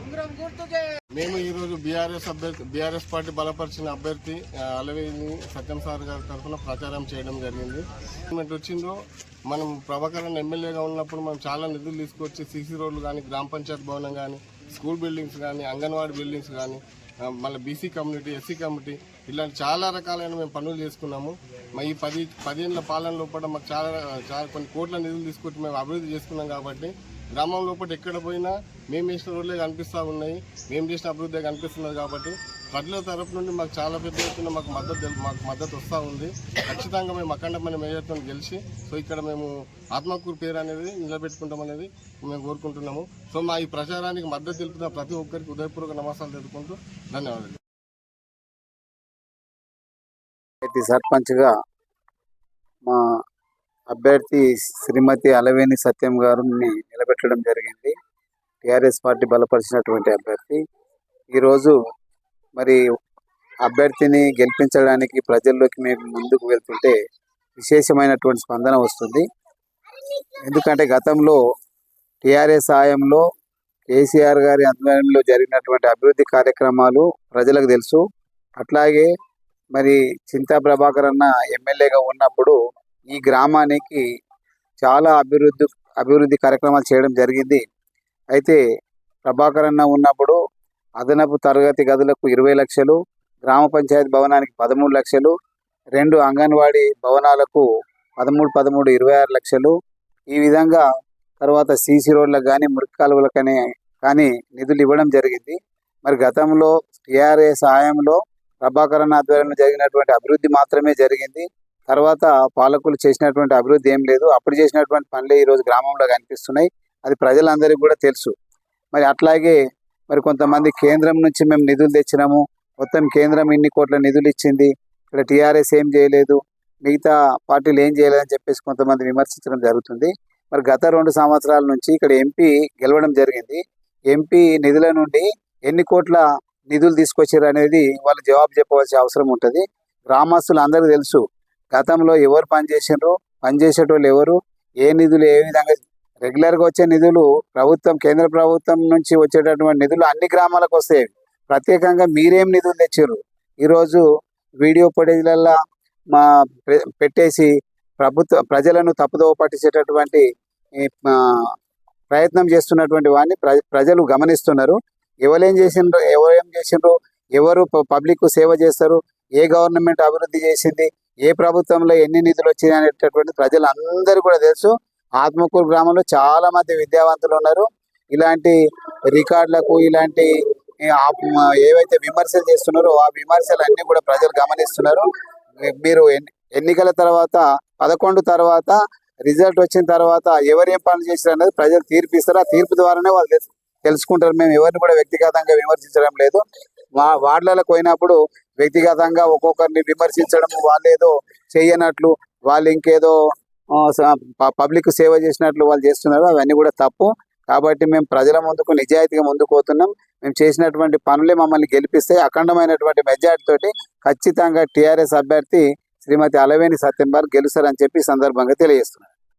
ఉంగరం గుర్తుకే. మేము ఈరోజు బీఆర్ఎస్ అభ్యర్థి బీఆర్ఎస్ పార్టీ బలపరిచిన అభ్యర్థి అలవేని సత్యం సార్ గారి తరఫున ప్రచారం చేయడం జరిగింది. గవర్నమెంట్ వచ్చిందో మనం ప్రభాకరణ ఎమ్మెల్యేగా ఉన్నప్పుడు మనం చాలా నిధులు తీసుకొచ్చి సిసి రోడ్లు కానీ గ్రామ పంచాయత్ భవనం కానీ స్కూల్ బిల్డింగ్స్ కానీ అంగన్వాడీ బిల్డింగ్స్ కానీ మళ్ళీ బీసీ కమ్యూనిటీ ఎస్సీ కమ్యూనిటీ ఇలాంటి చాలా రకాలైన మేము పనులు చేసుకున్నాము. మా ఈ పది పదిహేనుల పాలన లోపల మాకు చాలా చాలా కొన్ని కోట్ల నిధులు తీసుకొచ్చి మేము అభివృద్ధి చేసుకున్నాం కాబట్టి గ్రామం లోపల ఎక్కడ పోయినా మేము వేసిన రోడ్లే కనిపిస్తూ ఉన్నాయి. మేము చేసిన అభివృద్ధి కనిపిస్తున్నది కాబట్టి ప్రజల తరపు నుండి మాకు చాలా పెద్ద ఎత్తున మాకు మద్దతు మాకు మద్దతు వస్తూ ఉంది. ఖచ్చితంగా మేము అఖండమైన మేయర్తో గెలిచి సో ఇక్కడ మేము ఆత్మకూరు పేరు అనేది నిలబెట్టుకుంటాం అనేది మేము కోరుకుంటున్నాము. సో మా ఈ ప్రచారానికి మద్దతు తెలుపుతున్న ప్రతి ఒక్కరికి ఉదయపూర్వక నమస్కారాలు తెలుపుకుంటూ ధన్యవాదాలు. అయితే సర్పంచ్గా మా అభ్యర్థి శ్రీమతి అలవేని సత్యం గారిని నిలబెట్టడం జరిగింది. టీఆర్ఎస్ పార్టీ బలపరిచినటువంటి అభ్యర్థి. ఈరోజు మరి అభ్యర్థిని గెలిపించడానికి ప్రజల్లోకి మేము ముందుకు వెళ్తుంటే విశేషమైనటువంటి స్పందన వస్తుంది. ఎందుకంటే గతంలో టీఆర్ఎస్ హాయంలో కేసీఆర్ గారి ఆధ్వర్యంలో జరిగినటువంటి అభివృద్ధి కార్యక్రమాలు ప్రజలకు తెలుసు. అట్లాగే మరి చింతా ప్రభాకర్ అన్న ఎమ్మెల్యేగా ఉన్నప్పుడు ఈ గ్రామానికి చాలా అభివృద్ధి అభివృద్ధి కార్యక్రమాలు చేయడం జరిగింది. అయితే ప్రభాకర్ అన్న ఉన్నప్పుడు అదనపు తరగతి గదులకు ఇరవై లక్షలు గ్రామ పంచాయతీ భవనానికి పదమూడు లక్షలు రెండు అంగన్వాడీ భవనాలకు పదమూడు పదమూడు ఇరవై ఆరు లక్షలు. ఈ విధంగా తర్వాత సీసీ రోడ్లకు కానీ మురికి కాలువలకు కానీ కానీ నిధులు ఇవ్వడం జరిగింది. మరి గతంలో టీఆర్ఏ సహాయంలో ప్రభాకరన్ ఆధ్వర్యంలో జరిగినటువంటి అభివృద్ధి మాత్రమే జరిగింది. తర్వాత పాలకులు చేసినటువంటి అభివృద్ధి ఏం లేదు. అప్పుడు చేసినటువంటి పనులే ఈరోజు గ్రామంలో కనిపిస్తున్నాయి. అది ప్రజలందరికీ కూడా తెలుసు. మరి అట్లాగే మరి కొంతమంది కేంద్రం నుంచి మేము నిధులు తెచ్చినాము. మొత్తం కేంద్రం ఇన్ని కోట్ల నిధులు ఇచ్చింది. ఇక్కడ టీఆర్ఎస్ ఏం చేయలేదు. మిగతా పార్టీలు ఏం చేయలేదని చెప్పేసి కొంతమంది విమర్శించడం జరుగుతుంది. మరి గత రెండు సంవత్సరాల నుంచి ఇక్కడ ఎంపీ గెలవడం జరిగింది. ఎంపీ నిధుల నుండి ఎన్ని కోట్ల నిధులు తీసుకొచ్చారు అనేది వాళ్ళు జవాబు చెప్పవలసిన అవసరం ఉంటుంది. గ్రామస్తులు అందరికీ తెలుసు. గతంలో ఎవరు పనిచేసిండ్రు పనిచేసేటోళ్ళు ఎవరు? ఏ నిధులు ఏ విధంగా రెగ్యులర్గా వచ్చే నిధులు ప్రభుత్వం కేంద్ర ప్రభుత్వం నుంచి వచ్చేటటువంటి నిధులు అన్ని గ్రామాలకు వస్తాయి. ప్రత్యేకంగా మీరేం నిధులు తెచ్చారు? ఈరోజు వీడియో ఫుటేజ్లల్లో మా పెట్టేసి ప్రభుత్వ ప్రజలను తప్పుదోవ పట్టించేటటువంటి ప్రయత్నం చేస్తున్నటువంటి వాడిని ప్రజలు గమనిస్తున్నారు. ఎవరేం చేసిండ్రు? ఎవరేం చేసిండ్రు? ఎవరు పబ్లిక్ సేవ చేస్తారు? ఏ గవర్నమెంట్ అభివృద్ధి చేసింది? ఏ ప్రభుత్వంలో ఎన్ని నిధులు వచ్చినాయి అనేటటువంటి ప్రజలు అందరూ కూడా తెలుసు. ఆత్మకూరు గ్రామంలో చాలా మంది విద్యావంతులు ఉన్నారు. ఇలాంటి రికార్డులకు ఇలాంటి ఏవైతే విమర్శలు చేస్తున్నారో ఆ విమర్శలు అన్ని కూడా ప్రజలు గమనిస్తున్నారు. మీరు ఎన్ని- ఎన్నికల తర్వాత పదకొండు తర్వాత రిజల్ట్ వచ్చిన తర్వాత ఎవరేం పనులు చేశారు అనేది ప్రజలు తీర్పు ఇస్తారు ఆ తీర్పు ద్వారానే వాళ్ళు తెలుసుకుంటారు. మేము ఎవరిని కూడా వ్యక్తిగతంగా విమర్శించడం లేదు. మా వార్డులకు పోయినప్పుడు వ్యక్తిగతంగా ఒక్కొక్కరిని విమర్శించడం వాళ్ళు ఏదో చేయనట్లు వాళ్ళు ఇంకేదో పబ్లిక్ సేవ చేసినట్లు వాళ్ళు చేస్తున్నారు అవన్నీ కూడా తప్పు. కాబట్టి మేము ప్రజల ముందుకు నిజాయితీగా ముందుకు పోతున్నాం. మేము చేసినటువంటి పనులే మమ్మల్ని గెలిపిస్తాయి అఖండమైనటువంటి మెజార్టీతోటి ఖచ్చితంగా టీఆర్ఎస్ అభ్యర్థి శ్రీమతి అలవేని సత్యం గెలుస్తారని చెప్పి సందర్భంగా తెలియజేస్తున్నారు